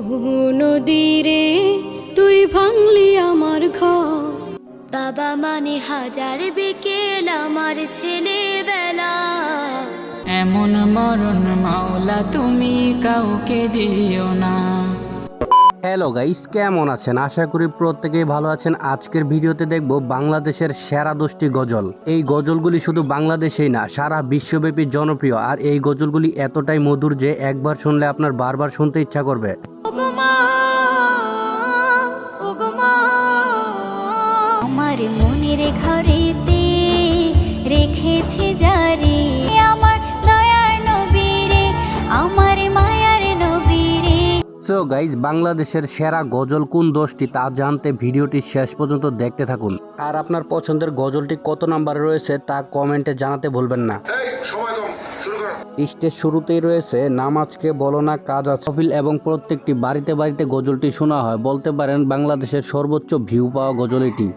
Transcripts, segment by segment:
ও নদীরে তুই ভাঙলি আমার ঘর। বাবা মানে হাজার বিকেল আমার ছেলেবেলা। এমন মরণ মাওলা তুমি কাউকে দিও না। হ্যালো গাইস কেমন আছেন? আশা করি প্রত্যেকেই ভালো আছেন। আজকের ভিডিওতে দেখব বাংলাদেশের সেরা দশটি গজল। এই গজলগুলি শুধু বাংলাদেশেই না, সারা বিশ্বব্যাপী জনপ্রিয়। আর এই গজলগুলি এতটাই মধুর যে একবার শুনলে আপনার বারবার শুনতে ইচ্ছা করবে। আমার মনের ঘরেতে সো গাইজ বাংলাদেশের সেরা গজল কোন দশটি তা জানতে ভিডিওটি শেষ পর্যন্ত দেখতে থাকুন। আর আপনার পছন্দের গজলটি কত নাম্বারে রয়েছে তা কমেন্টে জানাতে ভুলবেন না। এই সময় কম শুরু করো। লিস্টের শুরুতেই রয়েছে নামাজকে বলো না কাজ আছে। সফিল এবং প্রত্যেকটি বাড়িতে বাড়িতে গজলটি শোনা হয়। বলতে পারেন বাংলাদেশের সর্বোচ্চ ভিউ পাওয়া গজল এটি।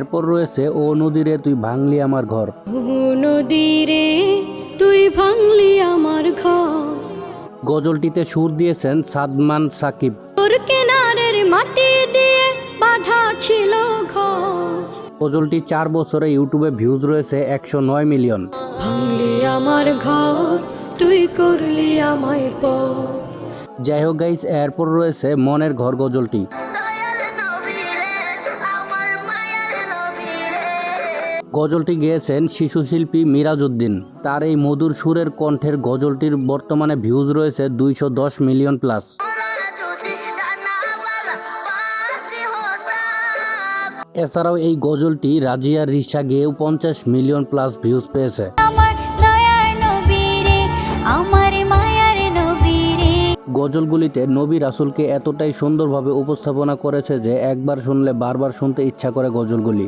এরপর রয়েছে ও নদীরে তুই ভাঙলি আমার ঘর। ও নদীরে তুই ভাঙলি আমার ঘর। গজলটিতে সুর দিয়েছেন সাদমান সাকিব। তোর কেনারের মাটি দিয়ে বাধা ছিল ঘর। গজলটি চার বছরে ইউটিউবে ভিউজ রয়েছে একশো নয় মিলিয়ন। ভাঙলি আমার ঘর তুই করলি আমায় পর। যাই হোক গাইস এরপর রয়েছে মনের ঘর গজলটি। গজলটি গেয়েছেন শিশু শিল্পী মিরাজউদ্দিন। তার এই মধুর সুরের কণ্ঠের গজলটির বর্তমানে ভিউজ রয়েছে দুইশো দশ মিলিয়ন প্লাস এছাড়াও এই গজলটি রাজিয়া রিসা গেয়েও পঞ্চাশ মিলিয়ন প্লাস ভিউজ পেয়েছে। গজলগুলিতে নবী রাসুলকে এতটাই সুন্দরভাবে উপস্থাপনা করেছে যে একবার শুনলে বারবার শুনতে ইচ্ছা করে গজলগুলি।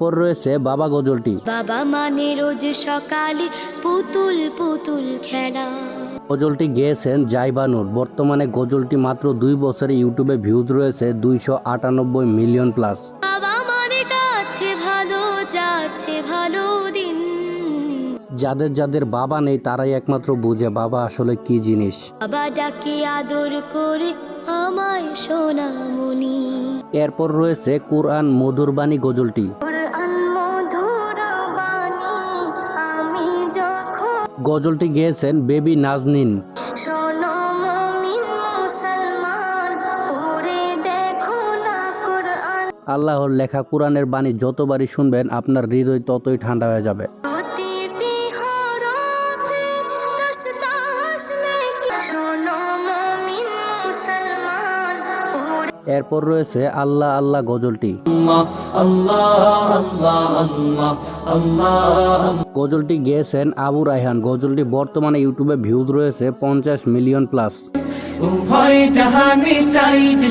যাইতাম রয়েছে বাবা গজলটি। বাবা মানে রোজ সকালে পুতুল পুতুল খেলা। গজলটি গেয়েছেন জাইবানুর। বর্তমানে গজলটি মাত্র দুই বছরে ইউটিউবে ভিউজ রয়েছে দুইশো আটানব্বই মিলিয়ন প্লাস। বাবা মানে কাছে ভালো যাচ্ছে ভালো দিন। যাদের যাদের বাবা নেই তারাই একমাত্র বুঝে বাবা আসলে কি জিনিস। বাবা ডাকে আদর করে আমায় সোনামণি এরপর রয়েছে কোরআন মধুরবাণী গজলটি। গজলটি গেয়েছেন বেবি নাজনিন। আল্লাহর লেখা কোরআনের বাণী যতবারই শুনবেন আপনার হৃদয় ততই ঠান্ডা হয়ে যাবে। এরপর রয়েছে আল্লাহ আল্লাহ গজলটি। গজলটি গেয়েছেন আবু রায়হান। গজলটি বর্তমানে ইউটিউবে ভিউজ রয়েছে পঞ্চাশ মিলিয়ন প্লাস।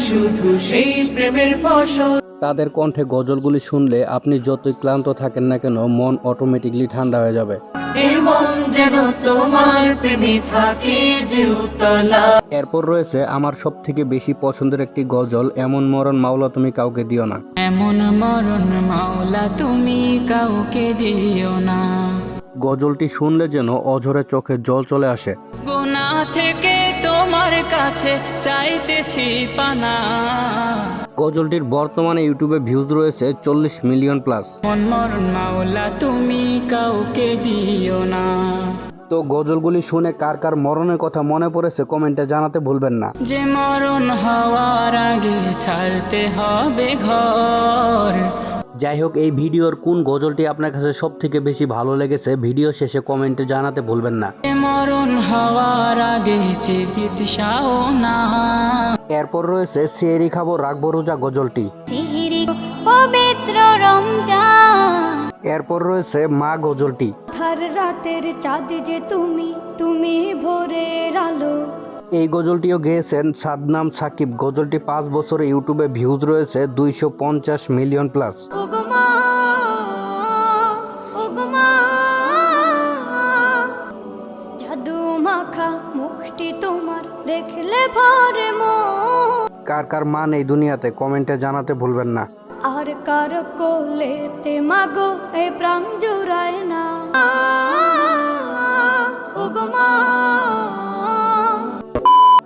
শুধু সেই প্রেমের ফসল। তাদের কণ্ঠে গজলগুলি শুনলে আপনি যতই ক্লান্ত থাকেন না কেন মন অটোমেটিকলি ঠান্ডা হয়ে যাবে। এরপর রয়েছে আমার সব থেকে বেশি পছন্দের একটি গজল এমন মরণ মাওলা তুমি কাউকে দিও না। এমন মরণ মাওলা তুমি কাউকে দিও না। গজলটি শুনলে যেন অঝরে চোখে জল চলে আসে। গোনা থেকে কাছে চাইতেছি পানা। গজলটির বর্তমানে ইউটিউবে ভিউজ রয়েছে চল্লিশ মিলিয়ন প্লাস। মাওলা তুমি কাউকে দিও না। তো গজলগুলি শুনে কার কার মরণের কথা মনে পড়েছে কমেন্টে জানাতে ভুলবেন না। যে মরণ হওয়ার আগে ছাড়তে হবে ঘর যাই হোক এই ভিডিওর কোন গজলটি আপনার কাছে সব থেকে বেশি ভালো লেগেছে ভিডিও শেষে কমেন্টে জানাতে ভুলবেন না। মরণ হওয়ার আগে চিকিৎসাও না। এরপর রয়েছে সিয়েরি খাব রাখব রোজা গজলটি। সিহিরি পবিত্র রমজান। এরপর রয়েছে মা গজলটি। থার রাতের চাঁদ যে তুমি তুমি ভোরের আলো। এই গজলটিও গেয়েছেন সাদনাম সাকিব। গজলটি পাঁচ বছরে ইউটিউবে ভিউজ রয়েছে দুইশো পঞ্চাশ মিলিয়ন প্লাস। দেখলে ভরে কার কার মান এই দুনিয়াতে কমেন্টে জানাতে ভুলবেন না। আর কার কোলেতে মাগো এ প্রাণ জুড়ায় না। ওগো মা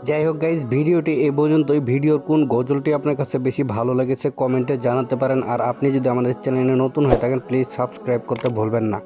যাই হোক গাইজ ভিডিওটি এ পর্যন্তই। ভিডিওর কোন গজলটি আপনার কাছে বেশি ভালো লেগেছে কমেন্টে জানাতে পারেন। আর আপনি যদি আমাদের চ্যানেলে নতুন হয়ে থাকেন প্লিজ সাবস্ক্রাইব করতে ভুলবেন না।